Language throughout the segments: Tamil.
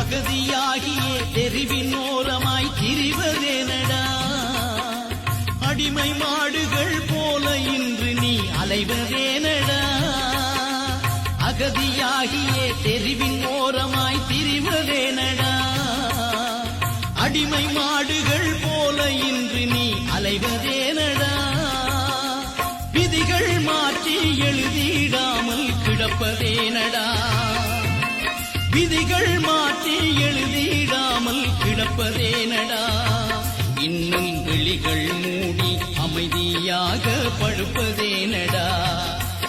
அகதியாகியே தெரிவின் ஓரமாய் திரிவதேனடா அடிமை மாடுகள் போல இன்று நீ அலைவதேனடா அகதியாகியே தெரிவின் ஓரமாய் திரிவதேனடா அடிமை மாடுகள் போல இன்று நீ அலைவதேனடா விதிகள் மாற்றி எழுதிடாமல் கிடப்பதேனடா விதிகள் மாற்றி எழுதிடாமல் கிடப்பதேனடா? இன்னும் விழிகள் மூடி அமைதியாக படுப்பதேனடா?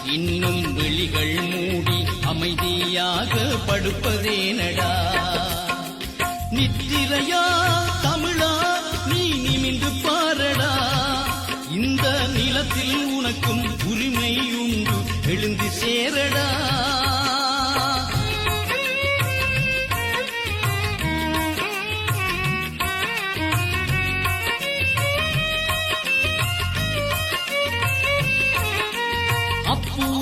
இன்னும் விழிகள் மூடி அமைதியாக படுப்பதேனடா? நித்திரையா தமிழா நீ நிமிந்து பாரடா. இந்த நிலத்தில் உனக்கும் உரிமை உண்டு எழுந்து சேரடா.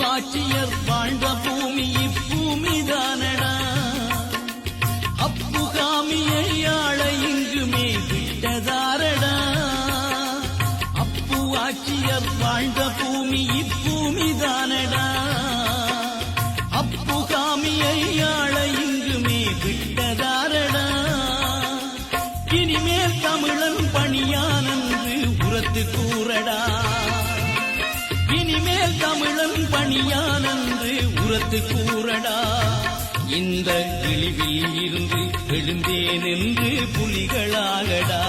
அப்பு ஆட்சியர் வாழ்ந்த பூமி இப்பூமி தானடா அப்புகாமியை ஆள இங்குமே விட்டதாரடா அப்பு ஆட்சியர் வாழ்ந்த பூமி இப்பூமி தானடா அப்புகாமியை ஆள இங்குமே விட்டதாரடா இனிமேல் தமிழன் பணியானன்று உரத்துக்கு பணியானன்று கூறடா. இந்த இழிவில் இருந்து எழுந்தேன் என்று புலிகளாகடா.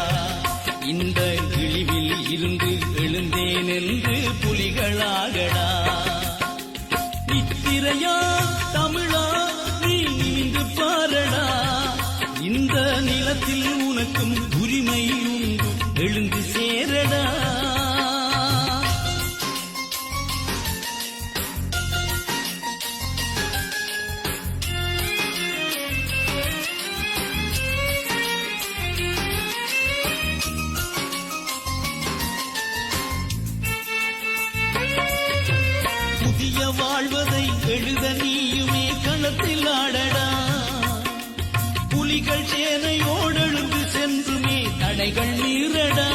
இந்த இழிவில் இருந்து எழுந்தேன் என்று புலிகளாகடா. நித்திரையா புதிய வாழ்வதை எழுத நீயுமே களத்தில் ஆடடா. புலிகள் சேனையோடெழுந்து சென்றுமே தடைகள் நீரடா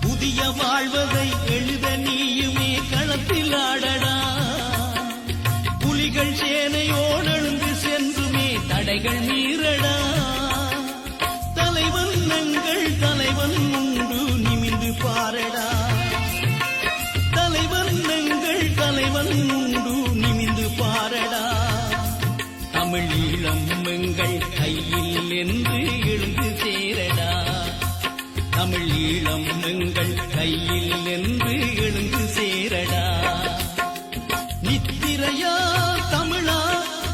புதிய வாழ்வதை எழுத நீயுமே களத்தில் ஆடடா. புலிகள் சேனையோடெழுந்து சென்றுமே தடைகள் தமிழ் ஈழம் எங்கள் கையில் என்று எழுந்து சேரடா. தமிழ் ஈழம் எங்கள் கையில் என்று எழுந்து சேரடா. நித்திரையா தமிழா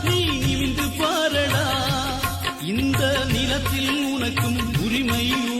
நீ நிமிந்து பாரடா. இந்த நிலத்தில் உனக்கும் உரிமையும்